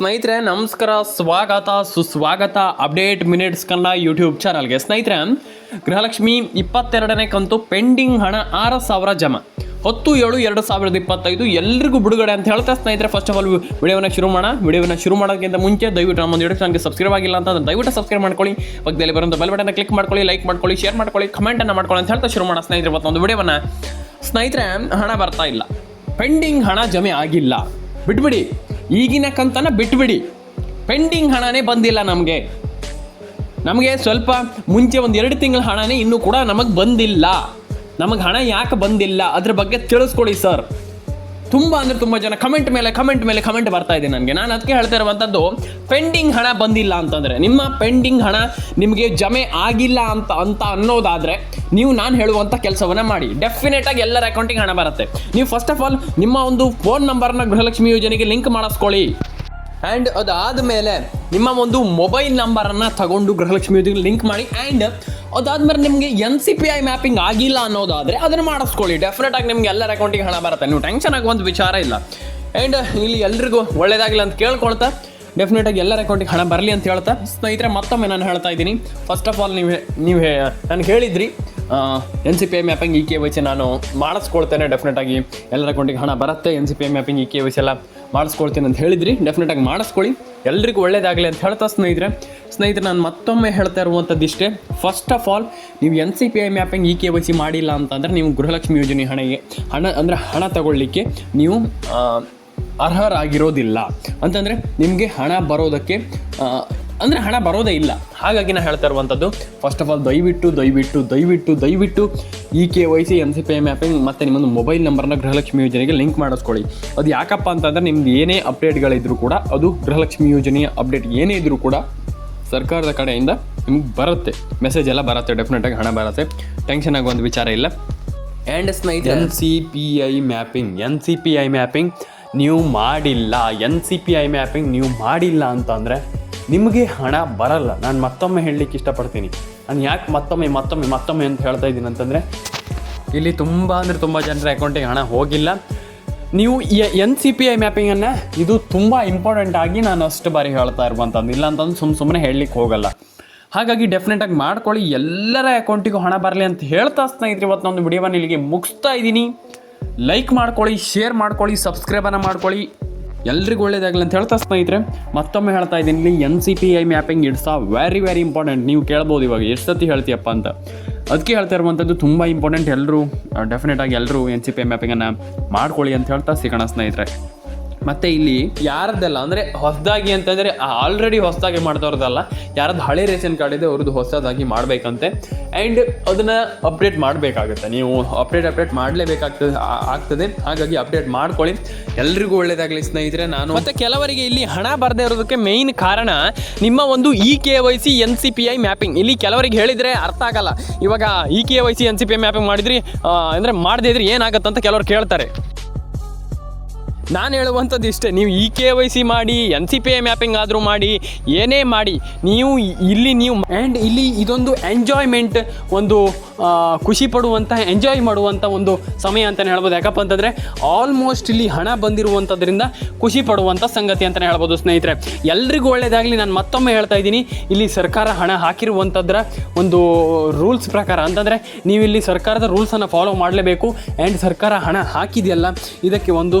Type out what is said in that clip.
ಸ್ನೇಹಿತರೆ, ನಮಸ್ಕಾರ, ಸ್ವಾಗತ, ಸುಸ್ವಾಗತ, ಅಪ್ಡೇಟ್ ಮಿನಿಟ್ಸ್ ಕನ್ನಡ ಯೂಟ್ಯೂಬ್ ಚಾನಲ್ಗೆ. ಸ್ನೇಹಿತರೆ, ಗೃಹಲಕ್ಷ್ಮಿ ಇಪ್ಪತ್ತೆರಡನೇ ಕಂತು ಪೆಂಡಿಂಗ್ ಹಣ ಆರು ಸಾವಿರ ಜಮಾ. ಹತ್ತು ಏಳು ಎರಡು ಸಾವಿರದ ಇಪ್ಪತ್ತೈದು ಎಲ್ರಿಗೂ ಬಿಡುಗಡೆ ಅಂತ ಹೇಳ್ತಾ ಸ್ನೇಹಿತರೆ ಫಸ್ಟ್ ಆಫ್ ಆಲ್ ವಿಡಿಯೋನ ಶುರು ಮಾಡೋಣ. ವಿಡಿಯೋನ ಶುರು ಮಾಡೋಕ್ಕಿಂತ ಮುಂಚೆ ದಯವಿಟ್ಟು ನಮ್ಮ ಯೂಟ್ಯೂಬ್ ಚಾನಲ್ಗೆ ಸಬ್ಸ್ಕ್ರೈಬ್ ಆಗಿಲ್ಲ ಅಂತ ದಯವಿಟ್ಟು ಸಬ್ಸ್ಕ್ರೈಬ್ ಮಾಡ್ಕೊಳ್ಳಿ. ಪಕ್ಕದಲ್ಲಿ ಬರೋ ಬೆಲ್ ಬಟನ್ ಕ್ಲಿಕ್ ಮಾಡ್ಕೊಳ್ಳಿ ಲೈಕ್ ಮಾಡ್ಕೊಳ್ಳಿ ಶೇರ್ ಮಾಡ್ಕೊಳ್ಳಿ ಕಮೆಂಟನ್ನು ಮಾಡ್ಕೊಳ್ಳಿ ಅಂತ ಹೇಳ್ತಾ ಶುರು ಮಾಡೋಣ ಸ್ನೇಹಿತರೆ. ಒಂದು ವಿಡಿಯೋನ ಸ್ನೇಹಿತರೆ, ಹಣ ಬರ್ತಾ ಇಲ್ಲ. ಪೆಂಡಿಂಗ್ ಹಣ ಜಮೆ ಆಗಿಲ್ಲ. ಬಿಟ್ಬಿಡಿ ಈಗಿನ ಕಂತನ ಬಿಟ್ಬಿಡಿ. ಪೆಂಡಿಂಗ್ ಹಣನೇ ಬಂದಿಲ್ಲ ನಮಗೆ. ನಮಗೆ ಸ್ವಲ್ಪ ಮುಂಚೆ ಒಂದು ಎರಡು ತಿಂಗಳ ಹಣನೇ ಇನ್ನೂ ಕೂಡ ನಮಗೆ ಬಂದಿಲ್ಲ. ನಮಗೆ ಹಣ ಯಾಕೆ ಬಂದಿಲ್ಲ? ಅದ್ರ ಬಗ್ಗೆ ತಿಳಿಸ್ಕೊಡಿ ಸರ್. ತುಂಬ ಅಂದರೆ ತುಂಬ ಜನ ಕಮೆಂಟ್ ಮೇಲೆ ಕಮೆಂಟ್ ಮೇಲೆ ಕಮೆಂಟ್ ಬರ್ತಾ ಇದೆ ನನಗೆ. ನಾನು ಅದಕ್ಕೆ ಹೇಳ್ತಾ ಇರುವಂಥದ್ದು ಪೆಂಡಿಂಗ್ ಹಣ ಬಂದಿಲ್ಲ ಅಂತಂದರೆ, ನಿಮ್ಮ ಪೆಂಡಿಂಗ್ ಹಣ ನಿಮಗೆ ಜಮೆ ಆಗಿಲ್ಲ ಅಂತ ಅಂತ ಅನ್ನೋದಾದರೆ ನೀವು ನಾನು ಹೇಳುವಂಥ ಕೆಲಸವನ್ನು ಮಾಡಿ. ಡೆಫಿನೆಟ್ ಆಗಿ ಎಲ್ಲರ ಅಕೌಂಟಿಗೆ ಹಣ ಬರುತ್ತೆ. ನೀವು ಫಸ್ಟ್ ಆಫ್ ಆಲ್ ನಿಮ್ಮ ಒಂದು ಫೋನ್ ನಂಬರ್ನ ಗೃಹಲಕ್ಷ್ಮಿ ಯೋಜನೆಗೆ ಲಿಂಕ್ ಮಾಡಿಸ್ಕೊಳ್ಳಿ. ಆ್ಯಂಡ್ ಅದಾದಮೇಲೆ ನಿಮ್ಮ ಒಂದು ಮೊಬೈಲ್ ನಂಬರನ್ನು ತಗೊಂಡು ಗೃಹಲಕ್ಷ್ಮಿ ಯೋಜನೆಗೆ ಲಿಂಕ್ ಮಾಡಿ. ಆ್ಯಂಡ್ ಅದಾದ್ಮೇಲೆ ನಿಮಗೆ N C P I mapping ಆಗಿಲ್ಲ ಅನ್ನೋದಾದರೆ ಅದನ್ನು ಮಾಡಿಸ್ಕೊಳ್ಳಿ. ಡೆಫಿನೆಟ್ ಆಗಿ ನಿಮ್ಗೆ ಎಲ್ಲರ ಅಕೌಂಟಿಗೆ ಹಣ ಬರುತ್ತೆ. ನೀವು ಟೆನ್ಷನ್ ಆಗುವಂಥ ವಿಚಾರ ಇಲ್ಲ. ಆ್ಯಂಡ್ ಇಲ್ಲಿ ಎಲ್ರಿಗೂ ಒಳ್ಳೇದಾಗಿಲ್ಲ ಅಂತ ಕೇಳ್ಕೊಳ್ತಾ ಡೆಫಿನೆಟ್ ಆಗಿ ಎಲ್ಲರ ಅಕೌಂಟಿಗೆ ಹಣ ಬರಲಿ ಅಂತ ಹೇಳ್ತಾ, ಸ್ನೇಹಿತರೆ ಮತ್ತೊಮ್ಮೆ ನಾನು ಹೇಳ್ತಾ ಇದ್ದೀನಿ. ಫಸ್ಟ್ ಆಫ್ ಆಲ್ ನೀವು ನೀವು ನಾನು ಹೇಳಿದ್ರಿ N C P I mapping E K Y C ನಾನು ಮಾಡಿಸ್ಕೊಳ್ತೇನೆ. ಡೆಫಿನೆಟ್ ಆಗಿ ಎಲ್ಲರ ಅಕೌಂಟಿಗೆ ಹಣ ಬರುತ್ತೆ. N C P I mapping E K Y C ಎಲ್ಲ ಮಾಡಿಸ್ಕೊಳ್ತೀನಿ ಅಂತ ಹೇಳಿದ್ರಿ. ಡೆಫಿನೆಟ್ ಆಗಿ ಮಾಡಿಸ್ಕೊಳ್ಳಿ. ಎಲ್ರಿಗೂ ಒಳ್ಳೇದಾಗಲಿ ಅಂತ ಹೇಳ್ತಾ ಸ್ನೇಹಿತರೆ. ಸ್ನೇಹಿತರೆ, ನಾನು ಮತ್ತೊಮ್ಮೆ ಹೇಳ್ತಾ ಇರುವಂಥದ್ದು ಇಷ್ಟೇ. ಫಸ್ಟ್ ಆಫ್ ಆಲ್ ನೀವು N C P I mapping E K Y C ಮಾಡಿಲ್ಲ ಅಂತಂದರೆ ನೀವು ಗೃಹಲಕ್ಷ್ಮಿ ಯೋಜನೆ ಹಣಗೆ ಹಣ ಅಂದರೆ ಹಣ ತಗೊಳ್ಳಿಕ್ಕೆ ನೀವು ಅರ್ಹರಾಗಿರೋದಿಲ್ಲ. ಅಂತಂದರೆ ನಿಮಗೆ ಹಣ ಬರೋದಕ್ಕೆ ಅಂದರೆ ಹಣ ಬರೋದೇ ಇಲ್ಲ. ಹಾಗಾಗಿ ನಾನು ಹೇಳ್ತಾ ಇರುವಂಥದ್ದು ಫಸ್ಟ್ ಆಫ್ ಆಲ್ ದಯವಿಟ್ಟು ದಯವಿಟ್ಟು ದಯವಿಟ್ಟು ದಯವಿಟ್ಟು E K Y C N C P M mapping ಮತ್ತು ನಿಮ್ಮೊಂದು ಮೊಬೈಲ್ ನಂಬರ್ನ ಗೃಹಲಕ್ಷ್ಮಿ ಯೋಜನೆಗೆ ಲಿಂಕ್ ಮಾಡಿಸ್ಕೊಳ್ಳಿ. ಅದು ಯಾಕಪ್ಪ ಅಂತಂದರೆ ನಿಮ್ದು ಏನೇ ಅಪ್ಡೇಟ್ಗಳಿದ್ರು ಕೂಡ ಅದು ಗೃಹಲಕ್ಷ್ಮಿ ಯೋಜನೆಯ ಅಪ್ಡೇಟ್ ಏನೇ ಇದ್ದರೂ ಕೂಡ ಸರ್ಕಾರದ ಕಡೆಯಿಂದ ನಿಮ್ಗೆ ಬರುತ್ತೆ. ಮೆಸೇಜ್ ಎಲ್ಲ ಬರುತ್ತೆ ಡೆಫಿನೆಟಾಗಿ ಹಣ ಬರುತ್ತೆ. ಟೆನ್ಷನ್ ಒಂದು ವಿಚಾರ ಇಲ್ಲ. ಆ್ಯಂಡ್ ಸ್ನೇಹಿತರೆ N C P I mapping N C P I mapping ನೀವು ಮಾಡಿಲ್ಲ. N C P I mapping ನೀವು ಮಾಡಿಲ್ಲ ಅಂತಂದರೆ ನಿಮಗೆ ಹಣ ಬರಲ್ಲ. ನಾನು ಮತ್ತೊಮ್ಮೆ ಹೇಳಲಿಕ್ಕೆ ಇಷ್ಟಪಡ್ತೀನಿ. ನಾನು ಯಾಕೆ ಮತ್ತೊಮ್ಮೆ ಮತ್ತೊಮ್ಮೆ ಮತ್ತೊಮ್ಮೆ ಅಂತ ಹೇಳ್ತಾ ಇದ್ದೀನಿ ಅಂತಂದರೆ, ಇಲ್ಲಿ ತುಂಬ ಅಂದರೆ ತುಂಬ ಜನರ ಅಕೌಂಟಿಗೆ ಹಣ ಹೋಗಿಲ್ಲ. ನೀವು ಎನ್ ಸಿ ಪಿ ಐ ಮ್ಯಾಪಿಂಗನ್ನು ಇದು ತುಂಬ ಇಂಪಾರ್ಟೆಂಟ್ ಆಗಿ ನಾನು ಅಷ್ಟು ಬಾರಿ ಹೇಳ್ತಾ ಇರುವಂಥದ್ದು ಇಲ್ಲ ಅಂತಂದು ಸುಮ್ಮ ಸುಮ್ಮನೆ ಹೇಳಲಿಕ್ಕೆ ಹೋಗಲ್ಲ. ಹಾಗಾಗಿ ಡೆಫಿನೆಟಾಗಿ ಮಾಡ್ಕೊಳ್ಳಿ. ಎಲ್ಲರ ಅಕೌಂಟಿಗೂ ಹಣ ಬರಲಿ ಅಂತ ಹೇಳ್ತಾ ಸ್ನೇಹಿತರೆ ಇವತ್ತು ನಾನು ವಿಡಿಯೋವನ್ನು ಇಲ್ಲಿಗೆ ಮುಗಿಸ್ತಾ ಇದ್ದೀನಿ. ಲೈಕ್ ಮಾಡ್ಕೊಳ್ಳಿ ಶೇರ್ ಮಾಡ್ಕೊಳ್ಳಿ ಸಬ್ಸ್ಕ್ರೈಬನ್ನು ಮಾಡ್ಕೊಳ್ಳಿ. ಎಲ್ರಿಗೂ ಒಳ್ಳೇದಾಗಲಿ ಅಂತ ಹೇಳ್ತಾ ಸ್ನೇಹಿತರೆ, ಮತ್ತೊಮ್ಮೆ ಹೇಳ್ತಾ ಇದ್ದೀನಿ N C P I mapping it's a very very important ನೀವು ಕೇಳ್ಬೋದು ಇವಾಗ, ಎಷ್ಟು ಸತಿ ಹೇಳ್ತೀಯಪ್ಪ ಅಂತ. ಅದಕ್ಕೆ ಹೇಳ್ತಾ ಇರುವಂಥದ್ದು ತುಂಬ ಇಂಪಾರ್ಟೆಂಟ್ ಎಲ್ಲರೂ ಡೆಫಿನೆಟಾಗಿ ಎಲ್ಲರೂ ಎನ್ ಸಿ ಪಿ ಐ ಮ್ಯಾಪಿಂಗನ್ನು ಮಾಡ್ಕೊಳ್ಳಿ ಅಂತ ಹೇಳ್ತಾ ಸಿಗೋಣ ಸ್ನೇಹಿತರೆ. ಮತ್ತೆ ಇಲ್ಲಿ ಯಾರದ್ದೆಲ್ಲ, ಅಂದರೆ ಹೊಸದಾಗಿ ಅಂತಂದರೆ ಆಲ್ರೆಡಿ ಹೊಸದಾಗಿ ಮಾಡಿದವ್ರದ್ದಲ್ಲ, ಯಾರದ್ದು ಹಳೆ ರೇಷನ್ ಕಾರ್ಡ್ ಇದೆ, ಅವ್ರದ್ದು ಹೊಸದಾಗಿ ಮಾಡಬೇಕಂತೆ. ಆ್ಯಂಡ್ ಅದನ್ನು ಅಪ್ಡೇಟ್ ಮಾಡಬೇಕಾಗುತ್ತೆ. ನೀವು ಅಪ್ಡೇಟ್ ಅಪ್ಡೇಟ್ ಮಾಡಲೇಬೇಕಾಗ್ತದೆ ಆಗ್ತದೆ. ಹಾಗಾಗಿ ಅಪ್ಡೇಟ್ ಮಾಡ್ಕೊಳ್ಳಿ. ಎಲ್ರಿಗೂ ಒಳ್ಳೇದಾಗಲಿ ಸ್ನೇಹಿತರೆ, ನಾನು ಮತ್ತೆ ಕೆಲವರಿಗೆ ಇಲ್ಲಿ ಹಣ ಬರದೇ ಇರೋದಕ್ಕೆ ಮೇಯ್ನ್ ಕಾರಣ ನಿಮ್ಮ ಒಂದು E K Y C N C P I mapping ಇಲ್ಲಿ ಕೆಲವರಿಗೆ ಹೇಳಿದರೆ ಅರ್ಥ ಆಗಲ್ಲ. ಇವಾಗ E K Y C N C P I mapping ಮಾಡಿದ್ರಿ ಅಂದ್ರೆ ಅಂದರೆ ಮಾಡದೇ ಇದ್ರೆ ಏನಾಗುತ್ತೆ ಅಂತ ಕೆಲವರು ಕೇಳ್ತಾರೆ. ನಾನು ಹೇಳುವಂಥದ್ದು ಇಷ್ಟೇ, ನೀವು ಇ ಕೆ ವೈ ಸಿ ಮಾಡಿ, N C P I mapping ಆದರೂ ಮಾಡಿ, ಏನೇ ಮಾಡಿ, ನೀವು ಇಲ್ಲಿ ನೀವು ಆ್ಯಂಡ್ ಇಲ್ಲಿ ಇದೊಂದು ಎಂಜಾಯ್ಮೆಂಟ್ ಒಂದು ಖುಷಿ ಪಡುವಂಥ ಎಂಜಾಯ್ ಮಾಡುವಂಥ ಒಂದು ಸಮಯ ಅಂತಲೇ ಹೇಳ್ಬೋದು. ಯಾಕಪ್ಪ ಅಂತಂದರೆ ಆಲ್ಮೋಸ್ಟ್ ಇಲ್ಲಿ ಹಣ ಬಂದಿರುವಂಥದ್ರಿಂದ ಖುಷಿ ಪಡುವಂಥ ಸಂಗತಿ ಅಂತಲೇ ಹೇಳ್ಬೋದು ಸ್ನೇಹಿತರೆ. ಎಲ್ರಿಗೂ ಒಳ್ಳೆಯದಾಗಲಿ ನಾನು ಮತ್ತೊಮ್ಮೆ ಹೇಳ್ತಾ ಇದ್ದೀನಿ, ಇಲ್ಲಿ ಸರ್ಕಾರ ಹಣ ಹಾಕಿರುವಂಥದ್ರ ಒಂದು ರೂಲ್ಸ್ ಪ್ರಕಾರ. ಅಂತಂದರೆ ನೀವು ಇಲ್ಲಿ ಸರ್ಕಾರದ ರೂಲ್ಸನ್ನು ಫಾಲೋ ಮಾಡಲೇಬೇಕು. ಆ್ಯಂಡ್ ಸರ್ಕಾರ ಹಣ ಹಾಕಿದೆಯಲ್ಲ, ಇದಕ್ಕೆ ಒಂದು